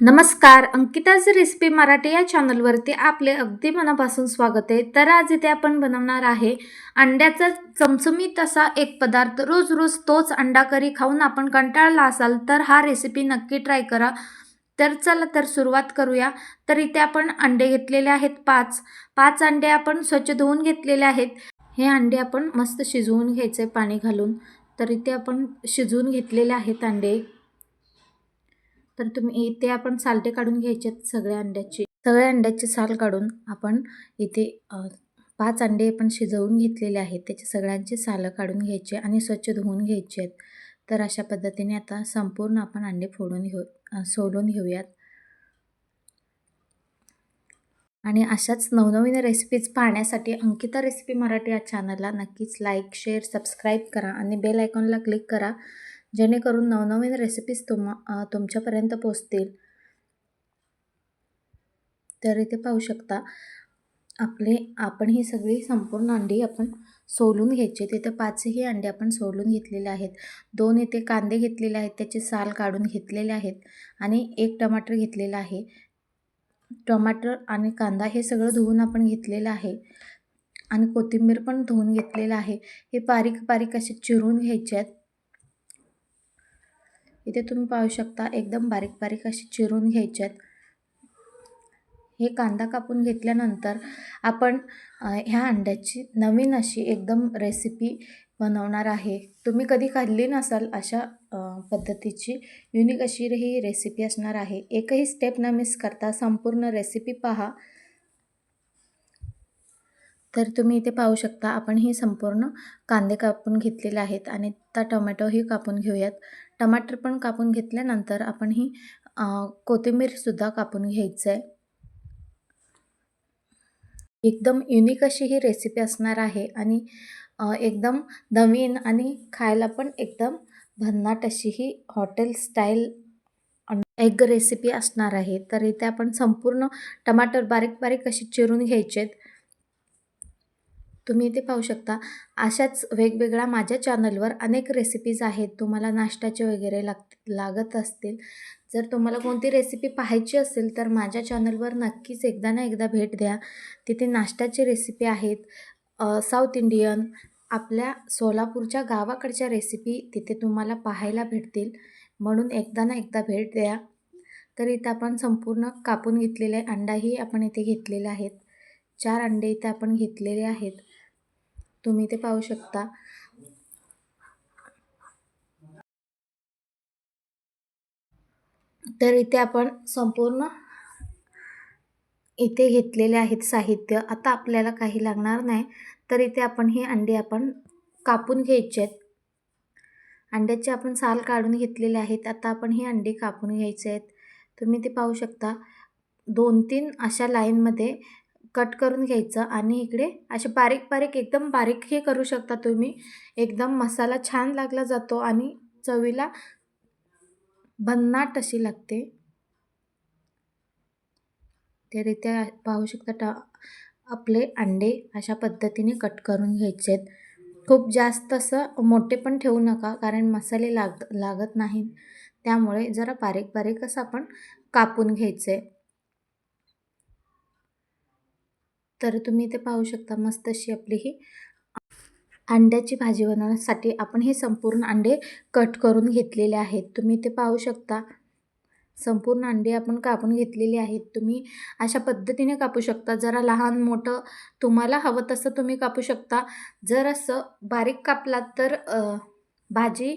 नमस्कार अंकिताज रेसिपी मराठी या चॅनलवरती आपले अगदी मनापासून स्वागत आहे. तर आज इथे आपण बनवणार आहे अंड्याचा चमचमीत असा एक पदार्थ. रोज रोज तोच अंडा करी खाऊन आपण कंटाळला असाल तर हा रेसिपी नक्की ट्राय करा. तर चला तर सुरुवात करूया. तर इथे आपण अंडे घेतलेले आहेत पाच. पाच अंडे आपण स्वच्छ धुवून घेतलेले आहेत. हे अंडे आपण मस्त शिजवून घ्यायचे पाणी घालून. तर इथे आपण शिजवून घेतलेले आहेत अंडे. तर तुम्ही इथे आपण सालटे काढून घ्यायचे आहेत सगळ्या अंड्याची. सगळ्या अंड्याचे साल काढून आपण इथे पाच अंडे आपण शिजवून घेतलेले आहेत. त्याचे सगळ्यांचे सालं काढून घ्यायचे आणि स्वच्छ धुवून घ्यायचे आहेत. तर अशा पद्धतीने आता संपूर्ण आपण अंडे फोडून घेऊ सोलून घेऊयात. आणि अशाच नवनवीन रेसिपीज पाहण्यासाठी अंकिता रेसिपी मराठी या चॅनलला नक्कीच लाईक शेअर सबस्क्राईब करा आणि बेल आयकॉनला क्लिक करा. जेणेकरून नवनवीन रेसिपीज तुम तुमच्यापर्यंत पोचतील तर इथे पाहू शकता आपले आपण ही सगळी संपूर्ण अंडी आपण सोलून घ्यायची. तिथे पाचही अंडे आपण सोलून घेतलेले आहेत. दोन इथे कांदे घेतलेले आहेत त्याचे साल काढून घेतलेले आहेत आणि एक टमाटर घेतलेला आहे. टमाटर आणि कांदा हे सगळं धुवून आपण घेतलेलं आहे आणि कोथिंबीर पण धुवून घेतलेलं आहे. हे बारीक बारीक असे चिरून घ्यायचे आहेत. इथे तुम्ही पाहू शकता एकदम बारीक बारीक असे चिरून घ्यायचे आहेत हे कांदा कापून घेतल्यानंतर आपण ह्या अंड्याची नवीन अशी एकदम रेसिपी बनवणार आहे. तुम्ही कधी खाल्ली नसाल अशा पद्धतीची युनिक अशी ही रेसिपी असणार आहे. एकही स्टेप न मिस करता संपूर्ण रेसिपी पहा. तर तुम्ही इथे पाहू शकता आपण ही संपूर्ण कांदे कापून घेतलेले आहेत आणि त्या टोमॅटोही कापून घेऊयात. टमाटर पण कापून घेतल्यानंतर आपण ही कोथिंबीरसुद्धा कापून घ्यायचं आहे एकदम युनिक अशी ही रेसिपी असणार आहे आणि एकदम नवीन आणि खायला पण एकदम भन्नाट अशी ही हॉटेल स्टाईल एग रेसिपी असणार आहे. तर इथे आपण संपूर्ण टमाटर बारीक बारीक अशी चिरून घ्यायचे आहेत तुम्ही इथे पाहू शकता. अशाच वेगवेगळ्या माझ्या चॅनलवर अनेक रेसिपीज आहेत. तुम्हाला नाश्त्याचे वगैरे लाग लागत असतील. जर तुम्हाला कोणती रेसिपी पाहायची असेल तर माझ्या चॅनलवर नक्कीच एकदा ना एकदा भेट द्या. तिथे नाश्त्याची रेसिपी आहेत. साऊथ इंडियन आपल्या सोलापूरच्या गावाकडच्या रेसिपी तिथे तुम्हाला पाहायला भेटतील. म्हणून एकदा ना एकदा भेट द्या. तर इथं आपण संपूर्ण कापून घेतलेले अंडाही आपण इथे घेतलेले आहेत. चार अंडे इथे आपण घेतलेले आहेत. तुम्ही ते पाहू शकता. तर इथे आपण संपूर्ण इथे घेतलेले आहेत साहित्य. आता आपल्याला काही लागणार नाही. तर इथे आपण ही अंडी आपण कापून घ्यायचे आहेत. अंड्याचे आपण साल काढून घेतलेले आहेत. आता आपण ही अंडी कापून घ्यायचे आहेत. तुम्ही ते पाहू शकता. दोन तीन अशा लाईनमध्ये कट करून घ्यायचं आणि इकडे असे बारीक बारीक एकदम बारीक हे करू शकता तुम्ही. एकदम मसाला छान लागला जातो आणि चवीला भन्नाट अशी लागते. तर पाहू शकता टा आपले अंडे अशा पद्धतीने कट करून घ्यायचे आहेत. खूप जास्त असं मोठे पण ठेवू नका कारण मसाले लाग लागत नाहीत. त्यामुळे जरा बारीक बारीक असं आपण कापून घ्यायचं आहे तर तुम्ही इथे पाहू शकता मस्त अशी आपली ही अंड्याची भाजी बनवण्यासाठी आपण हे संपूर्ण अंडे कट करून घेतलेले आहेत. तुम्ही इथे पाहू शकता संपूर्ण अंडे आपण कापून घेतलेले आहेत. तुम्ही अशा पद्धतीने कापू शकता. जरा लहान मोठं तुम्हाला हवं तसं तुम्ही कापू शकता. जर असं बारीक कापलात तर भाजी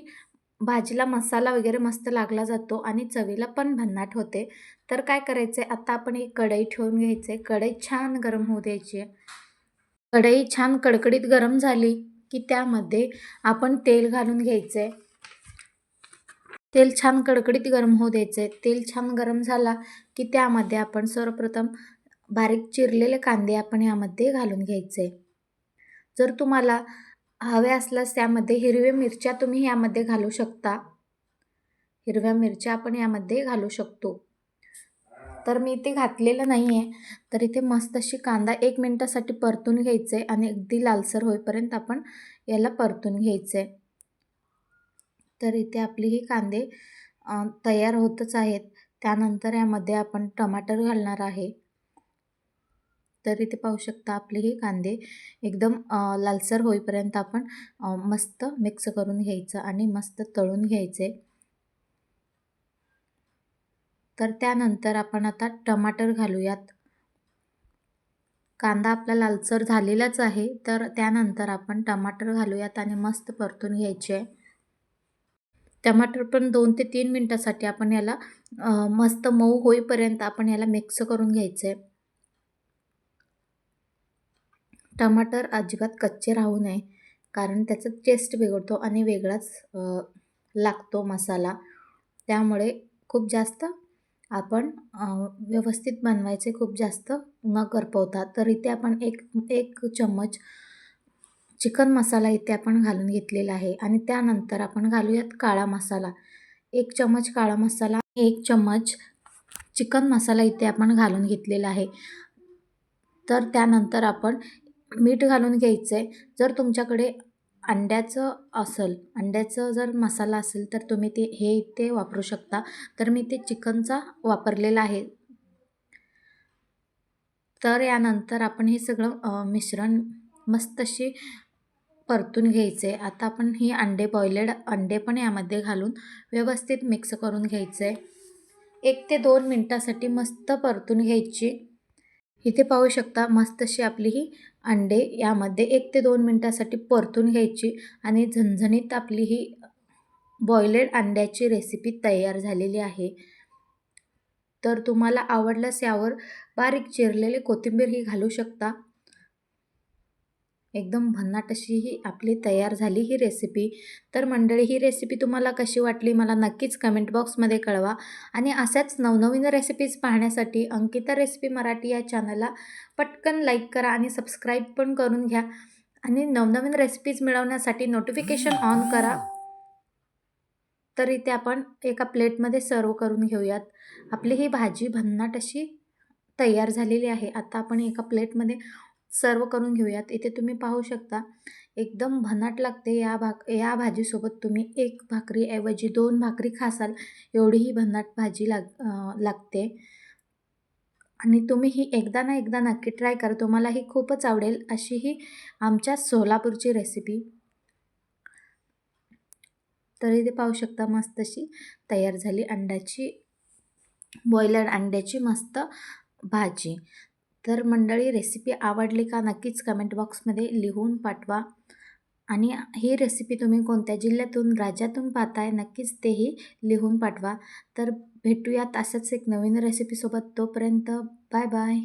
भाजीला मसाला वगैरे मस्त लागला जातो आणि चवीला पण भन्नाट होते. तर काय करायचं? आहे आता आपण एक कढई ठेवून घ्यायचं. आहे कढई छान गरम होऊ द्यायची. आहे कढई छान कडकडीत गरम झाली की त्यामध्ये आपण तेल घालून घ्यायचं. आहे तेल छान कडकडीत गरम होऊ द्यायचं. आहे तेल छान गरम झाला की त्यामध्ये आपण सर्वप्रथम बारीक चिरलेले कांदे आपण यामध्ये घालून घ्यायचे. जर तुम्हाला हवे असल्यास त्यामध्ये हिरव्या मिरच्या तुम्ही यामध्ये घालू शकता. हिरव्या मिरच्या आपण यामध्ये घालू शकतो. तर मी इथे घातलेलं नाही आहे तर इथे मस्त अशी कांदा एक मिनटासाठी परतून घ्यायचं आहे आणि अगदी लालसर होईपर्यंत आपण याला परतून घ्यायचं. आहे तर इथे आपली ही कांदे तयार होतच आहेत. त्यानंतर यामध्ये आपण टमाटर घालणार आहे. तर इथे पाहू शकता आपले हे कांदे एकदम लालसर होईपर्यंत आपण मस्त मिक्स करून घ्यायचं आणि मस्त तळून घ्यायचे. तर त्यानंतर आपण आता टमाटर घालूयात. कांदा आपला लालसर झालेलाच आहे तर त्यानंतर आपण टमाटर घालूयात आणि मस्त परतून घ्यायचे. टमाटर पण दोन ते तीन मिनटासाठी आपण याला मस्त मऊ होईपर्यंत आपण याला मिक्स करून घ्यायचं. आहे टमाटर अजिबात कच्चे राहू नये कारण त्याचा टेस्ट बिघडतो आणि वेगळाच लागतो मसाला. त्यामुळे खूप जास्त आपण व्यवस्थित बनवायचे खूप जास्त न करपवता तर इथे आपण एक एक चम्मच चिकन मसाला इथे आपण घालून घेतलेला आहे. आणि त्यानंतर आपण घालूयात काळा मसाला. एक चम्मच काळा मसाला एक चम्मच चिकन मसाला इथे आपण घालून घेतलेला आहे. तर त्यानंतर आपण मीठ घालून घ्यायचं आहे जर तुमच्याकडे अंड्याचं असेल अंड्याचं जर मसाला असेल तर तुम्ही ते हे इथे वापरू शकता. तर मी ते चिकनचा वापरलेला आहे. तर यानंतर आपण हे सगळं मिश्रण मस्त अशी परतून घ्यायचे आता आपण ही अंडे बॉयलेड अंडे पण यामध्ये घालून व्यवस्थित मिक्स करून घ्यायचं आहे एक ते दोन मिनटासाठी मस्त परतून घ्यायची. इथे पाहू शकता मस्त अशी आपली ही अंडे यामध्ये एक ते दोन मिनटासाठी परतून घ्यायची आणि झणझणीत आपली ही बॉयलेड अंड्याची रेसिपी तयार झालेली आहे. तर तुम्हाला आवडल्यास यावर बारीक चिरलेले कोथिंबीर ही घालू शकता. एकदम भन्नाट अशी ही आपली तयार झाली ही रेसिपी तर मंडळी ही रेसिपी तुम्हाला कशी वाटली मला नक्कीच कमेंट बॉक्समध्ये कळवा. आणि अशाच नवनवीन रेसिपीज पाहण्यासाठी अंकिता रेसिपी मराठी या चॅनलला पटकन लाईक करा आणि सबस्क्राईब पण करून घ्या. आणि नवनवीन रेसिपीज मिळवण्यासाठी नोटिफिकेशन ऑन करा. तर इथे आपण एका प्लेटमध्ये सर्व करून घेऊयात. आपली ही भाजी भन्नाट अशी तयार झालेली आहे. आता आपण एका प्लेटमध्ये सर्व करून घेऊयात. इथे तुम्ही पाहू शकता एकदम भन्नाट लागते या भाक या भाजीसोबत तुम्ही एक भाकरीऐवजी दोन भाकरी खासाल एवढी ही भन्नाट भाजी लाग लागते. आणि तुम्ही ही एकदा ना एकदा नक्की ट्राय करा. तुम्हाला ही खूपच आवडेल अशी ही आमच्या सोलापूरची रेसिपी. तर इथे पाहू शकता मस्त अशी तयार झाली अंड्याची बॉयलर अंड्याची मस्त भाजी. तर मंडळी रेसिपी आवडली का नक्कीच कमेंट बॉक्समध्ये लिहून पाठवा. आणि ही रेसिपी तुम्ही कोणत्या जिल्ह्यातून राज्यातून पाहताय नक्कीच तेही लिहून पाठवा. तर भेटूयात असंच एक नवीन रेसिपीसोबत तोपर्यंत बाय बाय